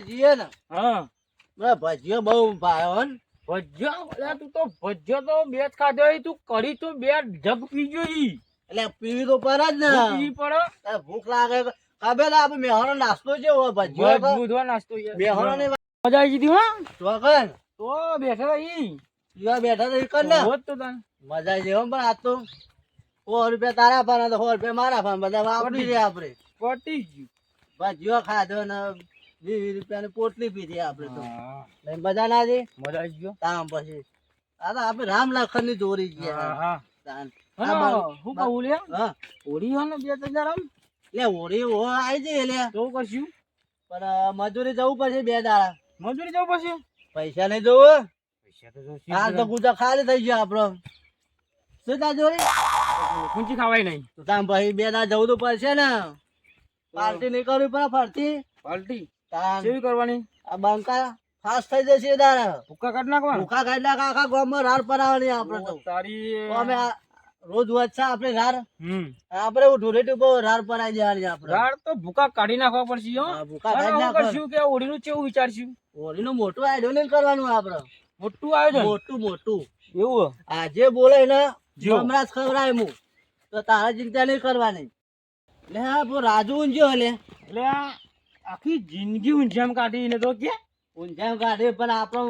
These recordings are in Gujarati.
જઈએ ને. હા. મને ભજીયો બહુ ભાવ ને. ભજીયો? અલ્યા તું તો ભજીયો તો બે જ ખાધો હોય તું કરી તો બે જગ પી ગઈ એટલે પીવી તો પડે જ ને. પી પડે? ભૂખ લાગે ના આપણે નાસ્તો છે ઓ ભજીયો નાસ્તો ની મજા આવી ગઈ હા? ચોકન તો બેઠા ઈ. પીવા બેઠા તો ઈ કર ને. હોત તો તને. મજા આવી પણ આ તો. સો રૂપિયા તારા પાના તો સો રૂપિયા મારા પાના બધા વાપરી રહ્યા આપણે. પટી ગયું. ભજીયો ખાધો ને વીસ રૂપિયાની પોટલી પીધી આપણે તો. મજા ના આવી મજા આવી ગયો? તામ પછી. આ તો આપણે રામ લખનની દોરી મજૂરી જવું પડશે બે દાડા. મજૂરી જવું પછી પૈસા નહીં જવું? પૈસા તો જો હાલ તો ગુજા ખાલી થઈ ગયો આપડો શું તા જોરી કુંચી ખાવાય નહીં. તો તામ પછી બે દાડા જવું તો પડશે ને. પાર્ટી નહીં કરવી પડે ફરતી. તાન કેવી કરવાની? આ બંકા ફાસ્ટ થઈ જશે દારા ભૂકા કાઢ નાખવા ભૂખા કાઢલા આખા ગામમાં રાર પરાવવાની આપણે તો. તારી અમે રોજ વધશે આપણે રાર હમ. આપણે ધૂળેટી બહુ રાર પરાઈ દેવાની આપણે. રાડ તો ભૂકા કાઢી નાખવા પડશે હો. ભૂકા કાઢી નાખો કરશું કે હોળીનું કેવું વિચારશું? હોળીનું મોટું આયોજન કરવાનું આપણે. મોટું આયોજન? મોટું મોટું. એવું? આજે બોલે ને જો. હમણાં જ ખવડાય હું તો તારા ચિંતા નહીં કરવાની. લે રાજુ ઊંઝ્યો લે લે આખી જિંદગી ઊંઝામ કાઢીને તો કે? ઊંઝામ કાઢી પણ આપણો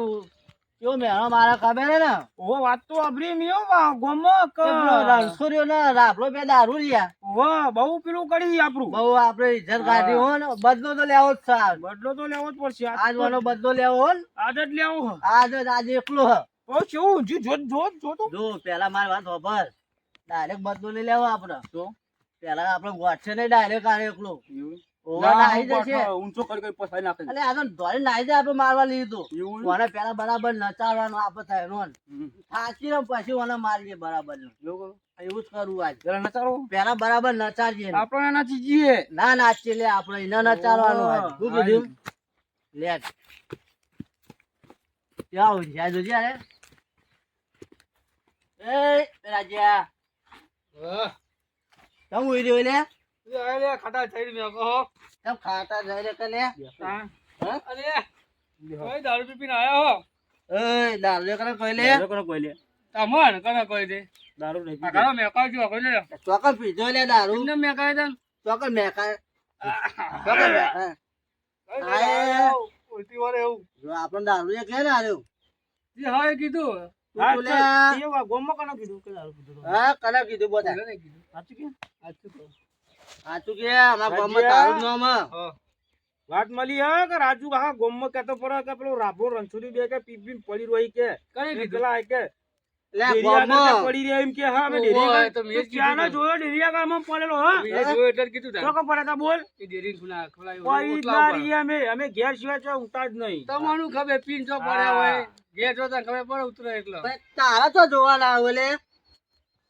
કેવો મેળો મારા ખબર હે ને? ઓ વાત તો અભરી મીઓ વા ગોમક રણસુરિયો ને રાફલો બે દારૂ લ્યા. વાહ બહુ પેલું કરી આપણું. બહુ આપણે ઇજ્જત કાઢી હો ને બદલો તો લેવો જ છે બદલો તો લેવો જ પડશે આજ વાનો બદલો લેવો હો ને. આજ જ લેવો હ. આજ જ આજે એકલો હ. કેવું ઊંઝું? જો જો જો તો. જો પેલા મારી વાત હોભર ડાયરેક્ટ બદલો લઈ લેવો આપણે. તો પેલા આપણે ગોઠશે નહીં ડાયરેક્ટ આવે એકલો. ના, ઊંચો કરી કરી પસાઈ નાખે અલે આ તો ધોરી નાહી જાય આપણે મારવા લીધું એવું? મને પેલા બરાબર નચાડવાનું આપે થાય નો. થાકી ને પછી મને મારીએ બરાબર એવું જ કરવું આજ. જરા નચારો પેલા બરાબર નચાડીએ આપણે ના નાચીએ લે આપણે એને નચાડવાનું. શું કીધું? લે ક્યાં ઊંઝ્યા જોજે અરે એ રાજા. ઉઈ રહ્યો લે? ખાટા થઈ મેં કહો તમ ખાતા જઈ રે કે લે? હા? અરે કોઈ દારૂ પી પીને આયા હો. એ દારૂ લે? કરે કોઈ લે. તમન કરે કોઈ દે? દારૂ નહીં પી કરો મેં કહ્યું જો કોઈ લે. ચોકર પીધો લે દારૂ. ને? મેં કહ્યું તન ચોકર મેકા ચોકર મેકા આય. ઉલટી વારે એવું. જો આપણને દારૂ એ કે ને આર્યો જે હા કીધું. હા તો લે ગોમમાં કને કીધું કે દારૂ કીધું હા કને કીધું બધા સાચું કે? સાચું કહું. સાચું કે? અમારા ગામમાં તારું નામ વાત મળી હે કે રાજુ હા ગોમમાં કેતો પડે કે પેલો રાભો રણછોડી બે કે પીપીન પડી રહી કે? કઈ પેલા કે? ડેરી કે પડી રહી એમ કે હા અમે ડેરી આગળ તો ત્યાંનો જોયો ડેરી આગળમાં પડેલો હા? પડે બોલ. કોઈ ના રહી અમે અમે ઘેર સિવાય તો ઊંઘતા જ નહીં. તમારું ખબર પીન જો પડ્યા હોય? ઘેર જોતા ખબર પડે ઉતરે એટલો. ભાઈ તારા તો જોવા ના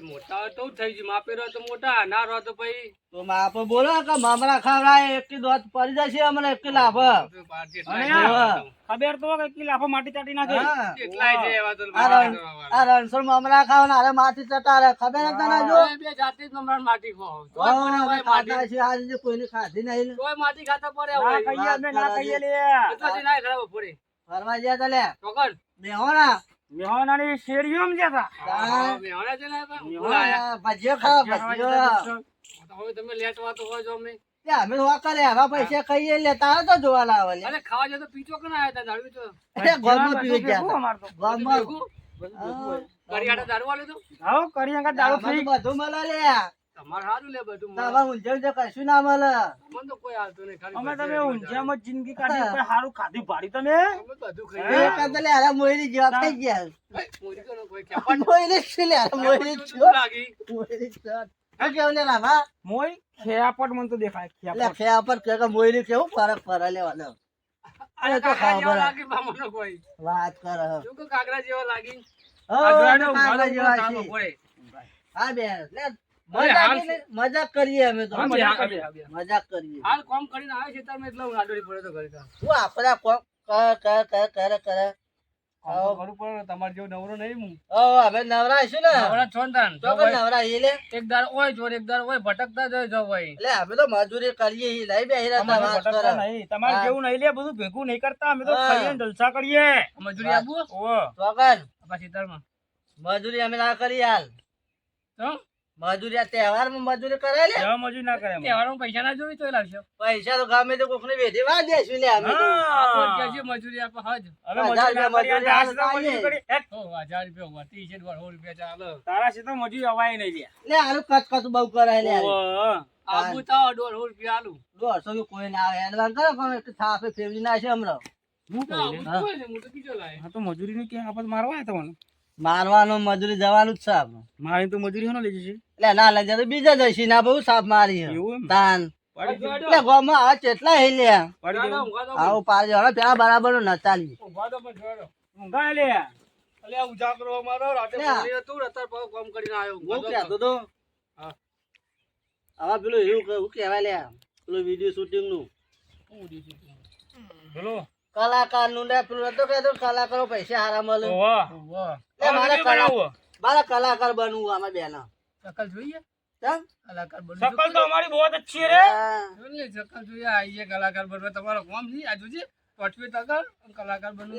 તે મોટા તો થઈ ગયું. માપે રહો તો મોટા ના રહો તો પછી. તો માપ બોલો કે મામલા ખવડાય એકથી દોત પડી જશે અમને એકથી લાભ ખબર તો કે કી માટી ચાટી નાખે. કેટલાય છે એવા તો આ રણ- આ રણછોડ મામલા અરે માથી ચટારે ખબર જ તને જો બે જાતે જ મમરાન માટી ખો તોય હા, પડ્યા હોય ખાતા માટી. છે આજે કોઈને ખાધી નહીં. માટી ખાતા પડ્યા ના કહીએ ના કહીએ લે. એટલાથી ના ખરાબ પડે. ફરવા તા લે. મેહોનાની શેરીઓમાં જતા હા. અમે હણા છે ને ભજીયો ખાવા ભજીયો હવે તમે લેટવા તો હોય જો અમે. અમે તો કરે આવા પૈસા ખાઈએ લેતા તો જોવા લાવે અરે ખાવા જાય તો પીચો કને આયા તા? દારૂ તો અરે ગોળમાં પીવે ગયા. અમાર તો. ગોળમાં. ભેગું? દારૂ વાળો તો? હાઉ કરિયાડા દારૂ ફ્રી બધું મળે લે તમારે સારું લે બધું તમારે ઊંઝે ઊંઝે કશું ના મળે. મને તો કોઈ હાલતું નહીં ખાલી અમે તમે ઊંઝામાં જિંદગી કાઢી કોઈ હારું ખાધી ભાડી તમે? બધું ખાઈએ. એ કાંતો લે મોયરી જેવા થઈ ગયા. ભાઈ, તો કોઈ ખેપા મોયરી છે લે અરે મોયરી કેવું છો? લાગી? મોયરી છો. શું કેવું મોય ખેયાપટ મને તો દેખાય ખેયાપટ ફેયા પર કે કે મોયરી કેવું? ફરક ફરા લેવાનો. અરે તો કાકરા લાગી બામણનો કોઈ. વાત કર. શું કે કાકરા જેવા લાગી? હો, આગળ જેવા છે. હા બે લે, મજાક હાલ એટલે મજાક કરીએ અમે તો. મજાક કરીએ. બે, બે. મજાક કરીએ. હાલ કામ કરીને આવે છે તમે એટલે આડોડી પડ્યો તો ઘરે તો. શું આપડા કોક કર કર કર કરે કરે. કામ તો કરવું પડે ને, તમારે જેવો નવરો નહીં હું. ને. નવરા છો ને લે. એક દાર હોય જો એક દાર હોય ભટકતા જ જો હોય. એટલે અમે તો મજૂરી કરીએ ઈ લઈ બે ભટકતા નહીં. તમારે જેવું નહીં લે બધું ભેગું નહીં કરતા. અમે તો ખાઈએ જલસા કરીએ. મજૂરી આપવું પાછી મજૂરી અમે ના કરી હાલ. તો? મજૂરી આ તહેવારમાં મજૂરી કરાય લે જેવા મજૂરી ના કરે અમારે. તહેવારમાં પૈસા ના જોઈ તો લાવશો. પૈસા તો ગમે તે કોકને વેઠી વા દેશું લે અમે તો. કે છે મજૂરી આપો હજ હવે મજૂરી ના રૂપિયા કરીએ, મજૂરી આ સીધા મજૂરી કરી. હેટ, હો હજાર રૂપિયા વધી છે રૂપિયા ચાલે. તારા સીધા મજૂરી અવાય નહીં લે. લે હારું કચ કચ બહુ કરાય લે આબુ તો દોઢ રૂપિયા આલું. કે કોઈ ના આવે. એડવાન્સ કરો પણ ના છે હમણાં. હું ના, કહું લે. તો કોઈ નહીં, હું તો બીજો લાય. હા તો મજૂરીનું ક્યાં આફત મારવા આવ્યા તમને મારવાનું મજૂરી જવાનું જ છે આપણે. મારી તો મજૂરી હોનો લઈ જશે એટલે ના લઈ જાય તો બીજા જઈશી ના બહુ સાપ મારી. એવું તાન. એટલે આ કેટલા હે લે આવું પાડી હવે પેલા બરાબરનું નચાલી ઊંઘા દો પણ જોડો. ઊંઘાય લે. અલ્યા ઉજાગરો મારો રાતે અલ્યા. હતું અત્યારે પાછું કામ કરીને આવ્યો. હું કહેતો તો હવે પેલું એવું કેવાય લે પેલું વીડિયો શૂટિંગનું. હું બોલો. કલાકારનું ને પેલું નતો કહેતો? કલાકારો પૈસા હારા મળે. મારા કલાકાર બનવું આમાં કલાકાર બનવું સકલ તો અમારી બહુ સકલ જોઈએ. કલાકાર બનવા. તમારો કોમ નહીં? આજુ છે પટવી તકલ કલાકાર બનવું.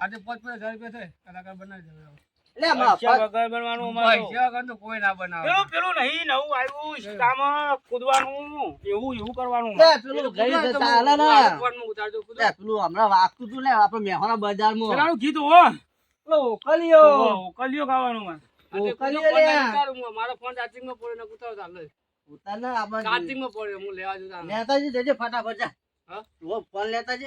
આજે પાંચ પાંચ હજાર થાય. કલાકાર બનાવી લે વગર બનવાનું અમાર. તો. પૈસા વગર તો કોઈ ના બનાવે. પેલું પેલું નહીં નવું આવ્યું કૂદવાનું એવું એવું કરવાનું. લે પેલું ગઈ ને. લે પેલું હમણાં વાગતું તું લે આપણે મેહોણા બજારમાં. પેલાનું ગીત હો. પેલો ઓકલીયો અમાર. આજે ઓકલીયો લે. મારો ફોન ચાર્જિંગમાં પડ્યો ને ઉતારો ચાલે ઉતાર આપણે ચાર્જિંગમાં પડ્યો હું લેવા જતા નેતાજી જજે ફટાફટ જા. ફોન લેતા જે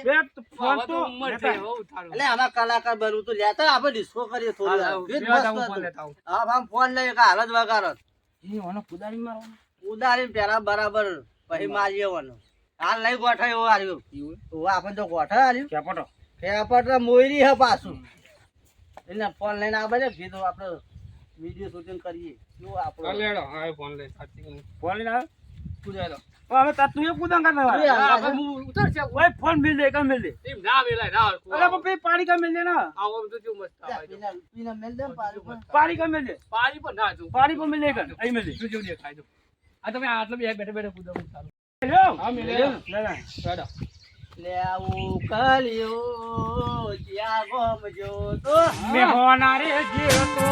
ફોન તો તો ઉંમર થઈ હવે ઉતારો. એટલે આમાં કલાકાર બનવું તો લેતા આપણે ડિસ્કો કરીએ થોડી હા, ગીત લેવા મસ્ત જાઉં, ફોન હતું. લેતા આવું. હા આમ ફોન લઈ કે હાલ વગાડો. કુદારી મારવાનો ઉદારી પેલા બરાબર પછી મારીએ વાનો હાલ નહીં ગોઠવ્યો એવો તો આપણે તો હાર્યું કેપટો ખેપટ મોયરી હે પાછું. એટલે ફોન લઈને આવે છે કીધું આપણે વીડિયો શૂટિંગ કરીએ. શું લેડો. હા, ફોન લઈને આવે. તો હવે તાર તું એ તું. હાલ. હા, હવે હું ઉતારશે. ઓય ફોન મિલ દે કા મિલ દે એમ ના વેલાય, ના. અરે પણ પેલી પાણી કા મિલ દે ના આવો તો જો મસ્ત આવે છે. પીના મિલ દે પાણી પાણી કા મિલ દે પાણી પણ ના જો પાણી પર મિલ દે કા અહીં મિલ દે જો દે ખાઈ દો આ તમે આટલે બે બેઠે બેઠે કૂદો હું ચાલું. લ્યો. હા, મિલ દે. લે ના લેડો. લે આવું કલિયો જ્યાં ગમજો તો મે હોના રે જે તો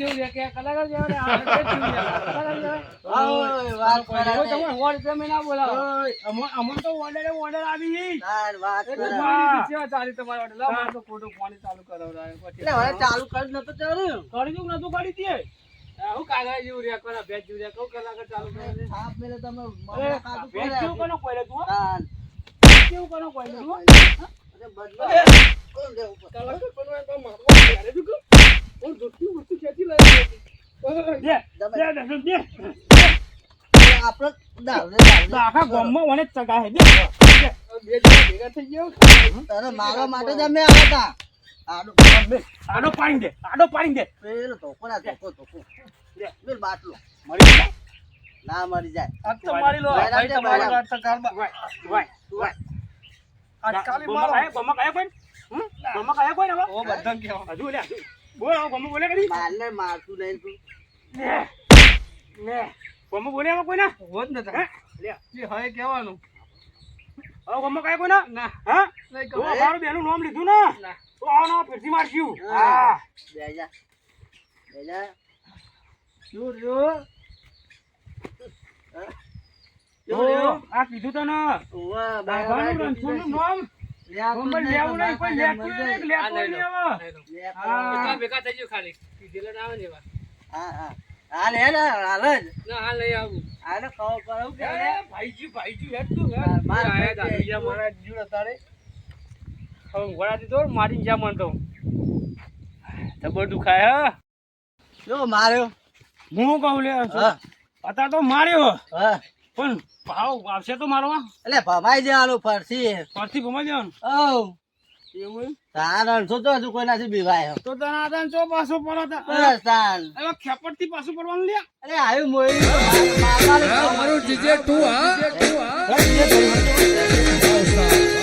જેવું લે કે કલાકાર જેવા ને આ કલાકાર જેવું જેવા. ઓય, વાત કરાવે. તમે સો રૂપિયા મેં ના બોલાવો. અમન તો ઓર્ડર ઓર્ડર આવી તાર વાત. મારી સેવા ચાલી તમારી વાટે. લાવો, મારે ખોટું પાણી ચાલુ. પછી એટલે હવે ચાલુ કરી નતું ચાલ્યું. કરી દઉં નતું કરી દે આવું કાગળ જેવું રે, કોના ભેંસ જેવું રે, કહું કલાકાર ચાલુ કરે છે. થાપ મેલે તમે અરે મમ્મી ભેજ. કેવું કનો કોયલે તું હો? કેવું કનો કોયલે તું હો? અરે બદલો. કલાકાર બનવા તો મારવા ત્યારે જ હું જુઠ્ઠી વસ્તુ ધોકો. લે. બાટલો. મરી જા ના મરી જાય આજકાલી ગોમા મારો કાયા ગોમા કાયા કોઈ હમ ગોમા કોઈ ને હવે ઓ બધાને કહેવા હજુ લે હજુ બોલ ગોમા બોલે કરી. મારને મારતું નહીં તું. લે લે. ગોમા બોલે હવે કોઈ ના હોત ને તા. લે એ હવે કહેવાનું. હવે ગોમા કાઈ કોઈ ના. ના હા કહું બેનું નામ લીધું ને. ના. તો આવો ના ફેરથી મારશું. હા. બેજા બેજા જો. રહ્યું? આ કીધું તને. રણછોડનું નામ. લેવું નહીં કોઈ લેતું નહીં લેતું નહીં હવે. લઈ લો. લે, હા. ભેગા ભેગા થઈ ગયું ખાલી. કીધેલા ના આવે ને એવા. હા હા. હાલ હે ને હાલ જ. ના હાલ આવું. હાલ ખાવ પડે કે. ભાઈજી, ભાઈજી, હેડ તું, માર આયા મારા જીવ અત્યારે. હવે ઊંઘવાડા દીધો, મારી જ્યાં માનતો તો. જબર દુખાય, હા. જો માર્યો. હું કહું લે હા. અત્યારે તો માર્યો. હા. પણ ભાવ આવશે તો મારવા એટલે ભમાઈ દેવાનું ફરસી. ફરથી ભમાઈ જવાનું? ઓ એવું તારણ શું તો હજુ કોઈનાથી બીવાય તો તને આદાન ચો પાછો પડો તા. તાન. હવે ખેપટથી પાછું પડવાનું લે અરે આવ્યું મોઈ મારું જીજે તું હા. હા.